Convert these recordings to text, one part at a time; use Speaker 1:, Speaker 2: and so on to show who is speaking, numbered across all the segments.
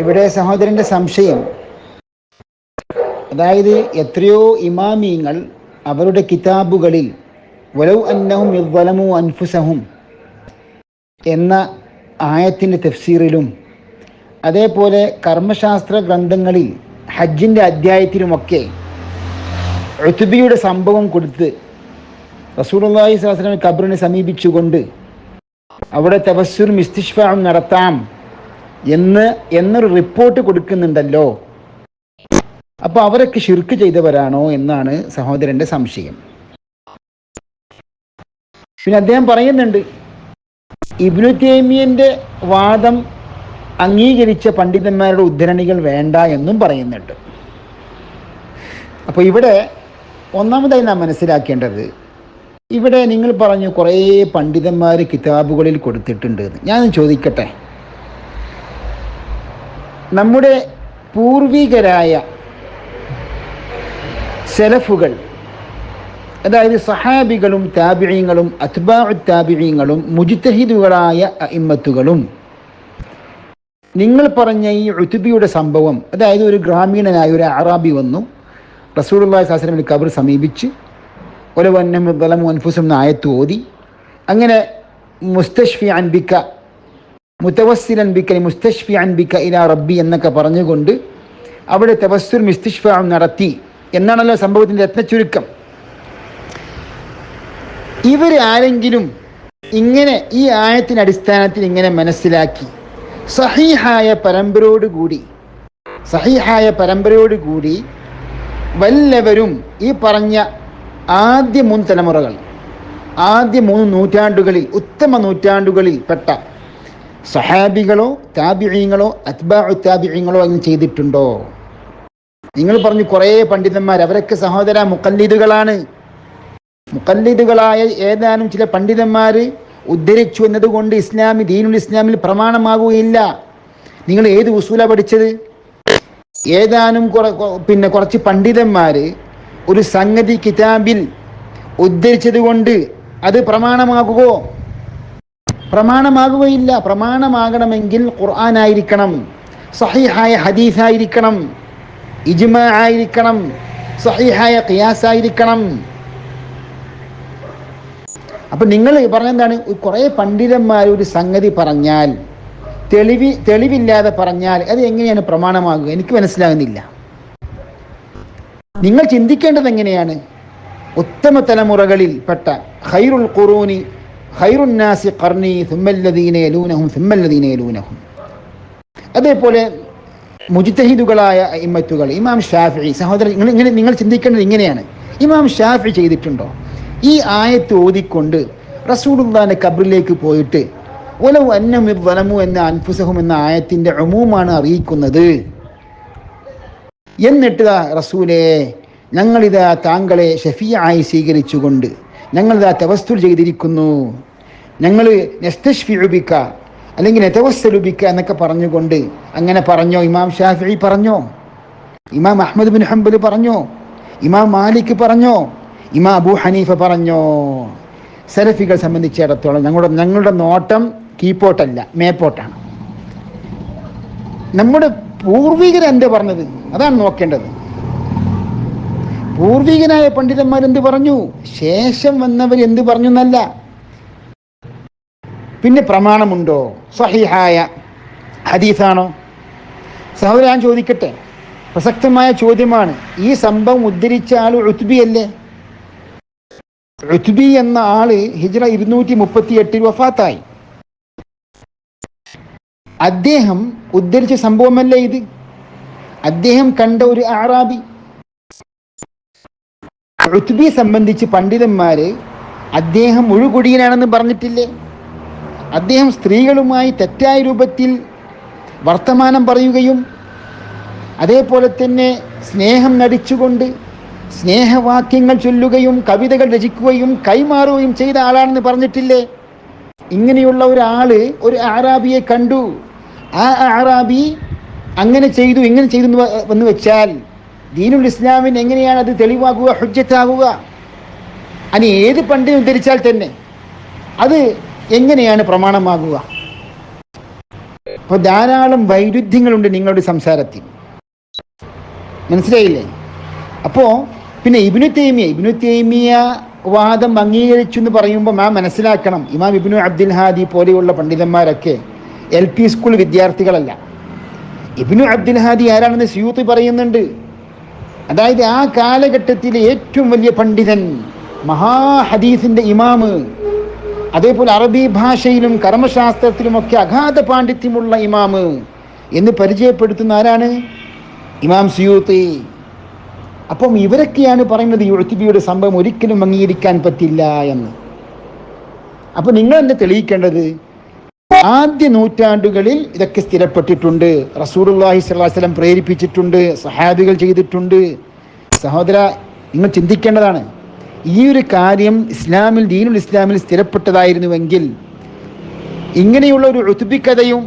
Speaker 1: ഇവിടെ സഹോദരന്റെ സംശയം. അതായത് എത്രയോ ഇമാമീങ്ങൾ അവരുടെ കിതാബുകളിൽ വലൗ അന്നഹും ഇവലമു അൻഫുസഹും എന്ന ആയത്തിന്റെ തഫ്സീറിലും അതേപോലെ കർമ്മശാസ്ത്ര ഗ്രന്ഥങ്ങളിൽ ഹജ്ജിന്റെ അധ്യായത്തിലുമൊക്കെ ഋതുബിയുടെ സംഭവം കൊടുത്ത് റസൂലുള്ളാഹി സ്വലാസ്ലമെ ഖബറിനെ സമീപിച്ചുകൊണ്ട് അവിടെ തപസ്സുരും ഇസ്തിഷ്ഫാവും നടത്താം എന്ന് എന്നൊരു റിപ്പോർട്ട് കൊടുക്കുന്നുണ്ടല്ലോ. അപ്പോൾ അവരൊക്കെ ഷിർക്ക് ചെയ്തവരാണോ എന്നാണ് സഹോദരന്റെ സംശയം. പിന്നെ അദ്ദേഹം പറയുന്നുണ്ട് ഇബ്നു തേമിയന്റെ വാദം അംഗീകരിച്ച പണ്ഡിതന്മാരുടെ ഉദ്ധരണികൾ വേണ്ട എന്നും പറയുന്നുണ്ട്. അപ്പോൾ ഇവിടെ ഒന്നാമതായി നാം മനസ്സിലാക്കേണ്ടത് ഇവിടെ നിങ്ങൾ പറഞ്ഞു കുറേ പണ്ഡിതന്മാർ കിതാബുകളിൽ കൊടുത്തിട്ടുണ്ട് ഞാൻ ചോദിക്കട്ടെ? നമ്മുടെ പൂർവികരായ സെലഫുകൾ അതായത് സഹാബികളും താബിഴീങ്ങളും അത്ബാഉ താബിഴീങ്ങളും മുജിത്തഹിദുകളായ അയിമ്മത്തുകളും നിങ്ങൾ പറഞ്ഞ ഈ ഉത്തുബിയുടെ സംഭവം അതായത് ഒരു ഗ്രാമീണനായ ഒരു അറാബി വന്നു റസൂലുള്ളാഹി സാസ്ലമിൽ കബർ സമീപിച്ച് ഒരു വന്നം ബലം അൻഫുസം എന്ന ആയത്ത് ഓതി അങ്ങനെ മുസ്തഷ്ഫി അൻബിക്ക മുത്തവസ്സിൽ ബിക്ക മുസ്തഷ്ഫി അൻ ബിക്ക ഇല റബ്ബി എന്നൊക്കെ പറഞ്ഞുകൊണ്ട് അവിടെ തവസ്സുർ മിസ്തിഷ്ഫ നടത്തി. എന്നാണല്ലോ സംഭവത്തിന്റെ രത്നച്ചുരുക്കം ഇവർ ആരെങ്കിലും ഇങ്ങനെ ഈ ആയത്തിന്റെ അടിസ്ഥാനത്തിൽ ഇങ്ങനെ മനസ്സിലാക്കി. സഹീഹായ പരമ്പരയോടുകൂടി സഹീഹായ പരമ്പരയോടുകൂടി വല്ലവരും ഈ പറഞ്ഞ ആദ്യ മൂന്ന് തലമുറകൾ ആദ്യ മൂന്ന് നൂറ്റാണ്ടുകളിൽ ഉത്തമ നൂറ്റാണ്ടുകളിൽ പെട്ട സഹാബികളോ താബിഴീങ്ങളോ അത്ബാഉ താബിഴീങ്ങളോ അങ്ങനെ ചെയ്തിട്ടുണ്ടോ? നിങ്ങൾ പറഞ്ഞു കുറേ പണ്ഡിതന്മാർ അവരൊക്കെ സഹോദര മുക്കല്ലിദുകളാണ് മുക്കല്ലിദുകളായ ഏതാനും ചില പണ്ഡിതന്മാർ ഉദ്ധരിച്ചു എന്നതുകൊണ്ട് ഇസ്ലാമി ദീനുൽ ഇസ്ലാമിൽ പ്രമാണമാകുകയില്ല നിങ്ങൾ ഏത് ഉസൂല പഠിച്ചത്? ഏതാനും പിന്നെ കുറച്ച് പണ്ഡിതന്മാർ ഒരു സംഗതി കിതാബിൽ ഉദ്ധരിച്ചത് കൊണ്ട് അത് പ്രമാണമാകുകയോ പ്രമാണമാകുകയില്ല. പ്രമാണമാകണമെങ്കിൽ ഖുർആൻ ആയിരിക്കണം സഹിഹായ ഹദീസ് ആയിരിക്കണം ഇജ്മ ആയിരിക്കണം സഹിഹായ ഖിയാസ് ആയിരിക്കണം അപ്പൊ നിങ്ങൾ പറഞ്ഞെന്താണ്? കുറേ പണ്ഡിതന്മാർ ഒരു സംഗതി പറഞ്ഞാൽ തെളിവി തെളിവില്ലാതെ പറഞ്ഞാൽ അത് എങ്ങനെയാണ് പ്രമാണമാകുക? എനിക്ക് മനസ്സിലാകുന്നില്ല. നിങ്ങൾ ചിന്തിക്കേണ്ടത് എങ്ങനെയാണ്? ഉത്തമ തലമുറകളിൽ പെട്ട ഖൈറുൽ ഖുറൂനി ഖൈറുന്നാസി ഖർണി സുമ്മല്ലദീന യലൂനഹും സുമ്മല്ലദീന യലൂനഹും. അതേപോലെ മുജിത്തഹിദുകളായ ഇമ്മത്തുകൾ ഇമാം ഷാഫി സഹോദരൻ നിങ്ങൾ ഇങ്ങനെ നിങ്ങൾ ചിന്തിക്കേണ്ടത് ഇങ്ങനെയാണ്. ഇമാം ഷാഫി ചെയ്തിട്ടുണ്ടോ? ഈ ആയത്ത് ഓതിക്കൊണ്ട് റസൂലുള്ളാന്റെ കബറിലേക്ക് പോയിട്ട് ഒലവ് അന്നം വലമു എന്ന അൻഫുസഹും എന്ന ആയത്തിന്റെ അമൂമാണ് അറിയിക്കുന്നത്. എന്നിട്ട് റസൂലേ ഞങ്ങളിതാ താങ്കളെ ഷഫിയായി സ്വീകരിച്ചുകൊണ്ട് ഞങ്ങളിതാ തവസ്തുൽ ചെയ്തിരിക്കുന്നു. ഞങ്ങൾ നെസ്തഷ്ഫിഴുപിക്ക അല്ലെങ്കിൽ നെതവസ്സലുബിക്ക എന്നൊക്കെ പറഞ്ഞുകൊണ്ട് അങ്ങനെ പറഞ്ഞോ? ഇമാം ഷാഫി പറഞ്ഞോ? ഇമാം അഹമ്മദ് ബിൻ ഹംബൽ പറഞ്ഞോ? ഇമാം മാലിക് പറഞ്ഞോ? ഇമാം അബു ഹനീഫ പറഞ്ഞോ? സലഫികൾ സംബന്ധിച്ചിടത്തോളം ഞങ്ങളുടെ ഞങ്ങളുടെ നോട്ടം കീപ്പോട്ടല്ല മേപ്പോട്ടാണ്. നമ്മുടെ പൂർവികരെന്താ പറഞ്ഞത്? അതാണ് നോക്കേണ്ടത്. പൂർവികനായ പണ്ഡിതന്മാർ എന്ത് പറഞ്ഞു? ശേഷം വന്നവർ എന്ത് പറഞ്ഞു എന്നല്ല. പിന്നെ പ്രമാണമുണ്ടോ? സഹിഹായ ഹദീസാണോ? സഹോദരൻ ഞാൻ ചോദിക്കട്ടെ. പ്രസക്തമായ ചോദ്യമാണ്. ഈ സംഭവം ഉദ്ധരിച്ച ആൾ ഉത്ബി അല്ലേ? ഉത്ബി എന്ന ആൾ ഹിജ്ര ഇരുന്നൂറ്റി മുപ്പത്തി എട്ടിൽ വഫാത്തായി. അദ്ദേഹം ഉദ്ധരിച്ച സംഭവമല്ലേ ഇത്? അദ്ദേഹം കണ്ട ഒരു ആറാബി ഋത്ബിയെ സംബന്ധിച്ച് പണ്ഡിതന്മാർ അദ്ദേഹം മുഴുകുടിയനാണെന്ന് പറഞ്ഞിട്ടില്ലേ? അദ്ദേഹം സ്ത്രീകളുമായി തെറ്റായ രൂപത്തിൽ വർത്തമാനം പറയുകയും അതേപോലെ തന്നെ സ്നേഹം നടിച്ചുകൊണ്ട് സ്നേഹവാക്യങ്ങൾ ചൊല്ലുകയും കവിതകൾ രചിക്കുകയും കൈമാറുകയും ചെയ്ത ആളാണെന്ന് പറഞ്ഞിട്ടില്ലേ? ഇങ്ങനെയുള്ള ഒരാൾ ഒരു ആറാബിയെ കണ്ടു. ആ ആറാബി അങ്ങനെ ചെയ്തു ഇങ്ങനെ ചെയ്തു എന്ന് വെച്ചാൽ ദീനുൽ ഇസ്ലാമിന് എങ്ങനെയാണ് അത് തെളിവാകുക ഹുജ്ജത്താകുക? അനി ഏത് പണ്ഡിതൻ ഉദ്ധരിച്ചാൽ തന്നെ അത് എങ്ങനെയാണ് പ്രമാണമാകുക? അപ്പോൾ ധാരാളം വൈരുദ്ധ്യങ്ങളുണ്ട് നിങ്ങളുടെ സംസാരത്തിൽ. മനസ്സിലായില്ലേ? അപ്പോൾ പിന്നെ ഇബിനു തേമിയ ഇബിനു തേമിയ വാദം അംഗീകരിച്ചു എന്ന് പറയുമ്പോൾ മാം മനസ്സിലാക്കണം. ഇമാം ഇബിനു അബ്ദുൽ ഹാദി പോലെയുള്ള പണ്ഡിതന്മാരൊക്കെ എൽ പി സ്കൂൾ വിദ്യാർത്ഥികളല്ല. ഇബിനു അബ്ദുൽ ഹാദി ആരാണെന്ന് സിയൂത്ത് പറയുന്നുണ്ട്. അതായത് ആ കാലഘട്ടത്തിലെ ഏറ്റവും വലിയ പണ്ഡിതൻ മഹാഹദീസിന്റെ ഇമാമ് അതേപോലെ അറബി ഭാഷയിലും കർമ്മശാസ്ത്രത്തിലുമൊക്കെ അഗാധ പാണ്ഡിത്യമുള്ള ഇമാമ് എന്ന് പരിചയപ്പെടുത്തുന്ന ആരാണ്? ഇമാം സിയൂത്തി. അപ്പം ഇവരൊക്കെയാണ് പറയുന്നത് യുഴത്തിബിയുടെ സംഭവം ഒരിക്കലും അംഗീകരിക്കാൻ പറ്റില്ല എന്ന്. അപ്പം നിങ്ങൾ എന്നെ തെളിയിക്കേണ്ടത്? ആദ്യ നൂറ്റാണ്ടുകളിൽ ഇതൊക്കെ സ്ഥിരപ്പെട്ടിട്ടുണ്ട്. റസൂറുല്ലാഹി സ്വലാസ്ലം പ്രേരിപ്പിച്ചിട്ടുണ്ട് സഹാബികൾ ചെയ്തിട്ടുണ്ട്. സഹോദര നിങ്ങൾ ചിന്തിക്കേണ്ടതാണ് ഈ ഒരു കാര്യം ഇസ്ലാമിൽ ദീനുൽ ഇസ്ലാമിൽ സ്ഥിരപ്പെട്ടതായിരുന്നുവെങ്കിൽ ഇങ്ങനെയുള്ള ഒരു ഉത്തുബി കഥയും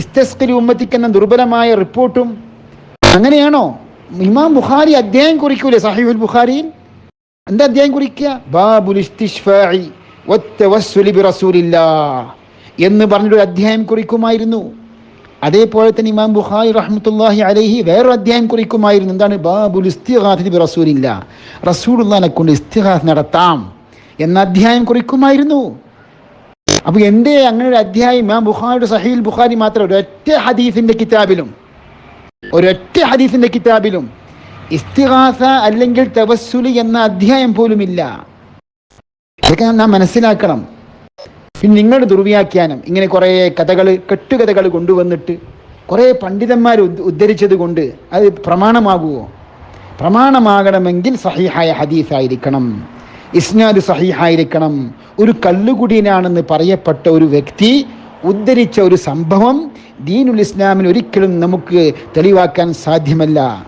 Speaker 1: ഇസ്തസ്കരി ഉമ്മത്തിക്കെന്ന ദുർബലമായ റിപ്പോർട്ടും അങ്ങനെയാണോ? ഇമാം ബുഖാരി അധ്യായം കുറിക്കൂലേ? സാഹിബുൽ ബുഖാരിയിൽ എന്താ അധ്യായം കുറിക്കുക? ബാബുൽ ഇസ്തിഷ്ഫാഇ വത്തവസ്സുലി ബിറസൂലില്ലാഹ് എന്ന് പറഞ്ഞൊരു അധ്യായം കുറിക്കുമായിരുന്നു. അതേപോലെ തന്നെ ഇമാം ബുഖാരി റഹ്മത്തുല്ലാഹി അലൈഹി വേറൊരു അധ്യായം കുറിക്കുമായിരുന്നു. എന്താണ്? ബാബുൽ ബി റസൂലില്ല. റസൂലുള്ളാനെ കൊണ്ട് ഇസ്തിഹാസ് നടത്താം എന്ന അധ്യായം കുറിക്കുമായിരുന്നു. അപ്പോൾ എന്റെ അങ്ങനെ ഒരു അധ്യായം? ഇമാം ബുഖാരിയുടെ സഹീൽ ബുഖാരി മാത്രം ഒരൊറ്റ ഹദീഫിന്റെ കിതാബിലും ഒരൊറ്റ ഹദീഫിന്റെ കിതാബിലും ഇസ്തിഹാസ അല്ലെങ്കിൽ തവസ്സുലി എന്ന അധ്യായം പോലുമില്ല. ഇതൊക്കെ നാം മനസ്സിലാക്കണം. പിന്നെ നിങ്ങളുടെ ദുർവ്യാഖ്യാനം ഇങ്ങനെ കുറേ കഥകൾ കെട്ടുകഥകൾ കൊണ്ടുവന്നിട്ട് കുറേ പണ്ഡിതന്മാർ ഉദ്ധ- ഉദ്ധരിച്ചത് കൊണ്ട് അത് പ്രമാണമാകുമോ പ്രമാണമാകണമെങ്കിൽ സഹിഹായ ഹദീസായിരിക്കണം. ഇസ്നാദ് സഹിഹായിരിക്കണം. ഒരു കല്ലുകുടിയനാണെന്ന് പറയപ്പെട്ട ഒരു വ്യക്തി ഉദ്ധരിച്ച ഒരു സംഭവം ദീനുൽ ഇസ്ലാമിൽ ഒരിക്കലും നമുക്ക് തെളിവാക്കാൻ സാധ്യമല്ല.